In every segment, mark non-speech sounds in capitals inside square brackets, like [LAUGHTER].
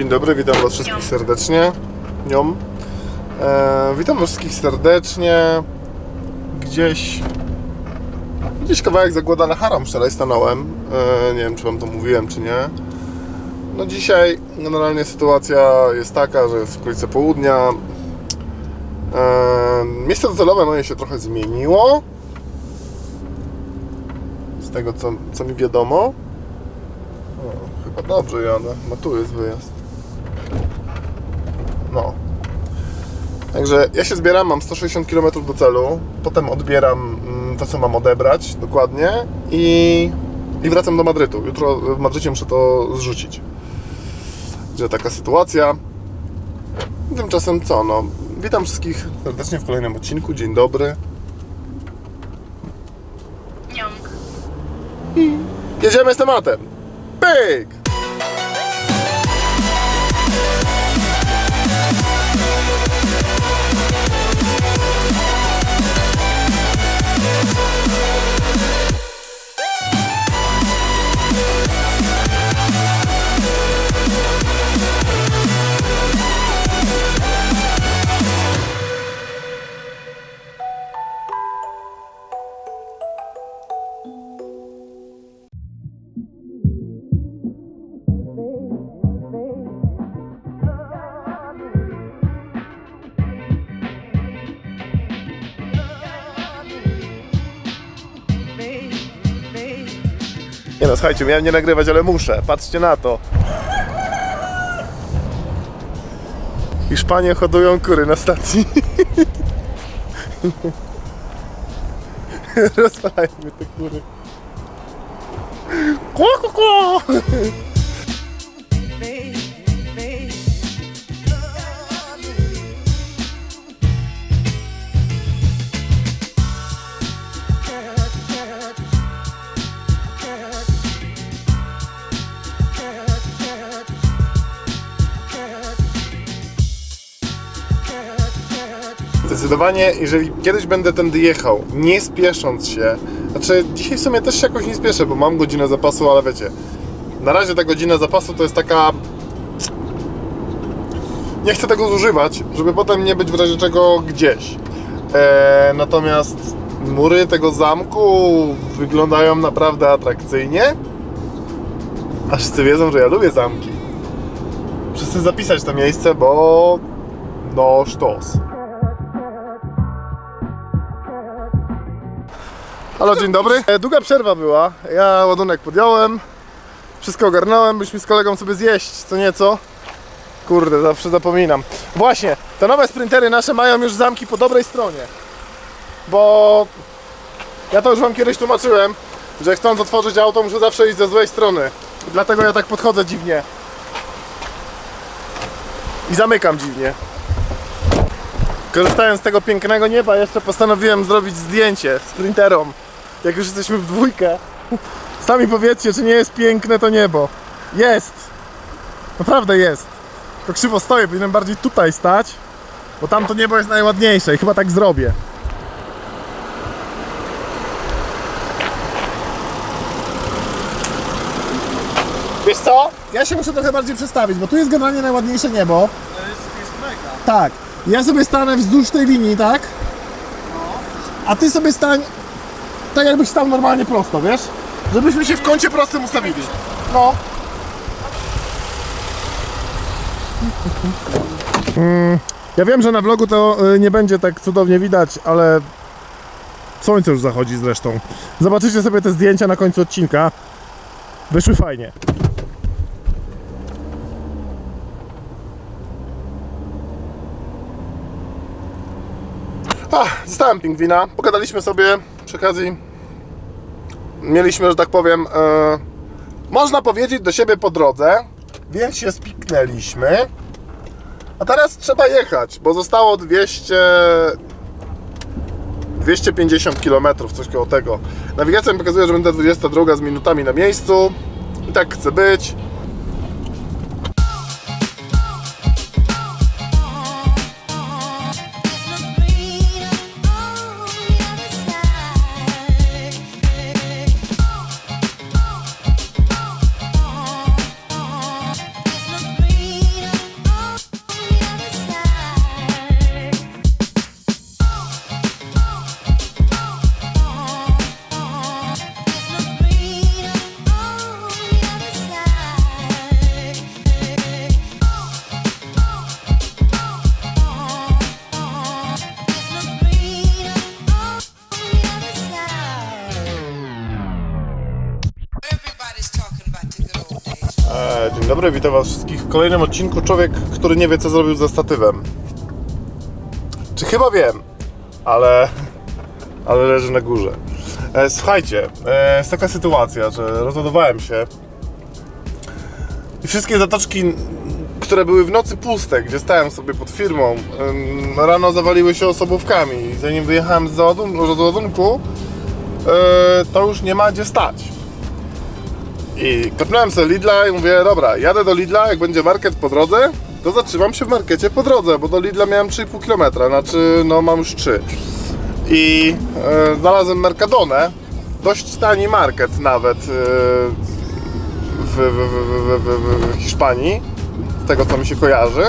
Dzień dobry, witam Was wszystkich serdecznie. Niom. E, witam Was wszystkich serdecznie. Gdzieś. Gdzieś kawałek za Guadalajara wczoraj stanąłem. E, nie wiem, czy Wam to mówiłem, czy nie. No dzisiaj generalnie sytuacja jest taka, że jest w okolicy południa. E, miejsce docelowe moje się trochę zmieniło. Z tego, co, co mi wiadomo. O, chyba dobrze jadę, bo tu jest wyjazd. No. Także ja się zbieram, mam 160 km do celu, potem odbieram mm, to, co mam odebrać dokładnie i, i wracam do Madrytu. Jutro w Madrycie muszę to zrzucić. Że taka sytuacja. Tymczasem co, no. Witam wszystkich serdecznie w kolejnym odcinku. Dzień dobry. Niąg. Jedziemy z tematem. Pyk! Nie no, słuchajcie, miałem nie nagrywać, ale muszę. Patrzcie na to. Hiszpanie hodują kury na stacji. [LAUGHS] Rozwalajmy te kury. Kło, kło. Zdecydowanie, jeżeli kiedyś będę tędy jechał, nie spiesząc się, znaczy dzisiaj w sumie też się jakoś nie spieszę, bo mam godzinę zapasu, ale wiecie, na razie ta godzina zapasu to jest taka... Nie chcę tego zużywać, żeby potem nie być w razie czego gdzieś. Eee, natomiast mury tego zamku wyglądają naprawdę atrakcyjnie. A wszyscy wiedzą, że ja lubię zamki. Wszyscy zapisać to miejsce, bo... No, sztos. Halo, dzień dobry. E, Długa przerwa była. Ja ładunek podjąłem. Wszystko ogarnąłem. Byliśmy z kolegą sobie zjeść co nieco. Kurde, zawsze zapominam. Właśnie, te nowe sprintery nasze mają już zamki po dobrej stronie. Bo ja to już wam kiedyś tłumaczyłem, że chcąc otworzyć auto muszę zawsze iść ze złej strony. Dlatego ja tak podchodzę dziwnie. I zamykam dziwnie. Korzystając z tego pięknego nieba, jeszcze postanowiłem zrobić zdjęcie sprinterom. Jak już jesteśmy w dwójkę. Sami powiedzcie, czy nie jest piękne to niebo. Jest! Naprawdę jest. Tylko krzywo stoję, powinienem bardziej tutaj stać, bo tam to niebo jest najładniejsze i chyba tak zrobię. Wiesz co? Ja się muszę trochę bardziej przestawić, bo tu jest generalnie najładniejsze niebo. To jest, jest mega. Tak. Ja sobie stanę wzdłuż tej linii, tak? A ty sobie stań tak jakbyś stał normalnie prosto, wiesz? Żebyśmy się w kącie prostym ustawili. No. Mm, ja wiem, że na vlogu to y, nie będzie tak cudownie widać, ale słońce już zachodzi zresztą. Zobaczycie sobie te zdjęcia na końcu odcinka. Wyszły fajnie. Ach, zostałem pingwina. Pogadaliśmy sobie przy okazji. Mieliśmy, że tak powiem, e, można powiedzieć do siebie po drodze, więc się spiknęliśmy. A teraz trzeba jechać, bo zostało 200. 250 km, coś koło tego. Nawigacja mi pokazuje, że będę 22 z minutami na miejscu. I tak chcę być. Dobry, witam was wszystkich w kolejnym odcinku Człowiek, który nie wie co zrobił ze statywem. Czy chyba wiem, ale, ale leży na górze. E, słuchajcie, e, jest taka sytuacja, że rozładowałem się i wszystkie zatoczki, które były w nocy puste, gdzie stałem sobie pod firmą, em, rano zawaliły się osobówkami i zanim wyjechałem z załadunku e, to już nie ma gdzie stać. I kopnąłem sobie Lidla i mówię, dobra, jadę do Lidla, jak będzie market po drodze, to zatrzymam się w markecie po drodze, bo do Lidla miałem 3,5 km, znaczy no mam już 3. I e, znalazłem Mercadonę, dość tani market nawet e, w, w, w, w, w, Hiszpanii, z tego co mi się kojarzy.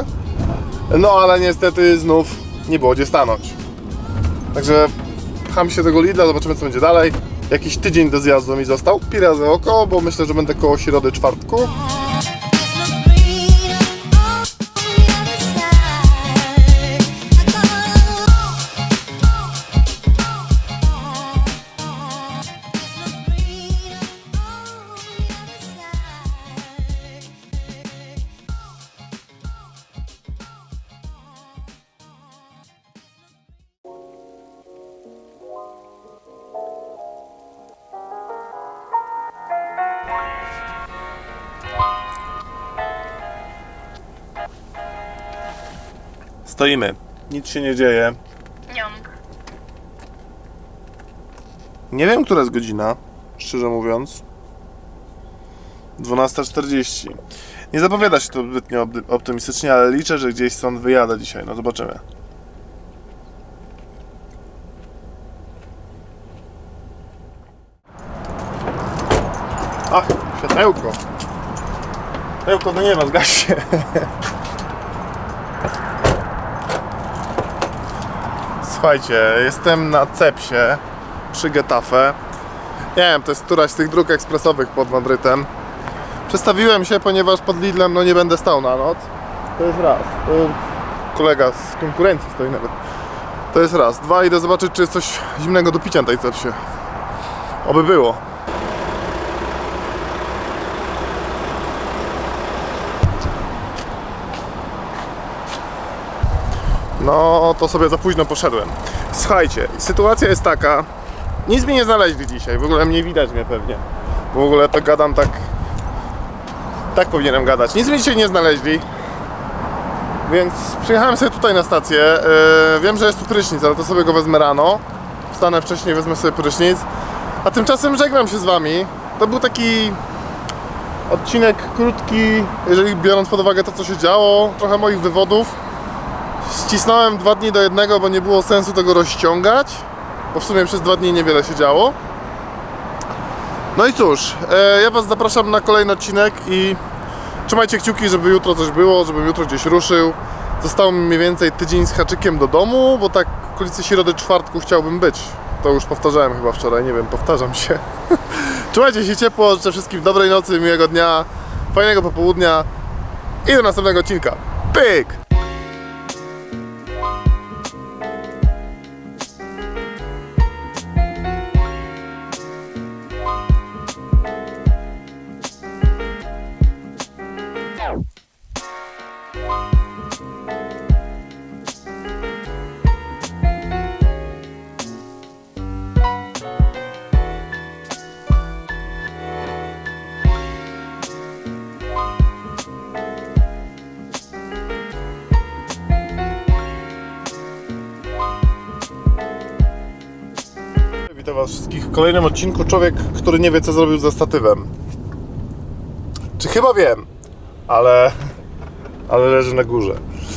No ale niestety znów nie było gdzie stanąć. Także pcham się tego Lidla, zobaczymy co będzie dalej. Jakiś tydzień do zjazdu mi został, pi razy oko, bo myślę, że będę koło środy, czwartku. Stoimy, nic się nie dzieje. Nią. Nie wiem, która jest godzina, szczerze mówiąc. 12.40. Nie zapowiada się to zbytnio opty- optymistycznie, ale liczę, że gdzieś stąd wyjadę dzisiaj. No zobaczymy. Ach, światełko. Światełko do nieba, zgaś się. [LAUGHS] Słuchajcie, jestem na Cepsie przy Getafe. Nie wiem, to jest któraś z tych dróg ekspresowych pod Madrytem. Przestawiłem się, ponieważ pod Lidlem no nie będę stał na noc. To jest raz. Kolega z konkurencji stoi nawet. To jest raz. Dwa, idę zobaczyć, czy jest coś zimnego do picia na tej Cepsie. Oby było. No, to sobie za późno poszedłem. Słuchajcie, sytuacja jest taka. Nic mi nie znaleźli dzisiaj, w ogóle mnie widać mnie pewnie. W ogóle to gadam tak. Tak powinienem gadać. Nic mi dzisiaj nie znaleźli. Więc przyjechałem sobie tutaj na stację. Yy, wiem, że jest tu prysznic, ale to sobie go wezmę rano. Wstanę wcześniej, wezmę sobie prysznic. A tymczasem żegnam się z wami. To był taki odcinek krótki, jeżeli biorąc pod uwagę to, co się działo, trochę moich wywodów. Ścisnąłem dwa dni do jednego, bo nie było sensu tego rozciągać, bo w sumie przez dwa dni niewiele się działo. No i cóż, e, ja Was zapraszam na kolejny odcinek i trzymajcie kciuki, żeby jutro coś było, żebym jutro gdzieś ruszył. Zostało mi mniej więcej tydzień z haczykiem do domu, bo tak w okolicy środy, czwartku chciałbym być. To już powtarzałem chyba wczoraj, nie wiem, powtarzam się. [LAUGHS] Trzymajcie się ciepło, życzę wszystkim dobrej nocy, miłego dnia, fajnego popołudnia i do następnego odcinka. Pyk! Was wszystkich w kolejnym odcinku Człowiek, który nie wie co zrobił ze statywem. Czy chyba wiem, ale, ale leży na górze.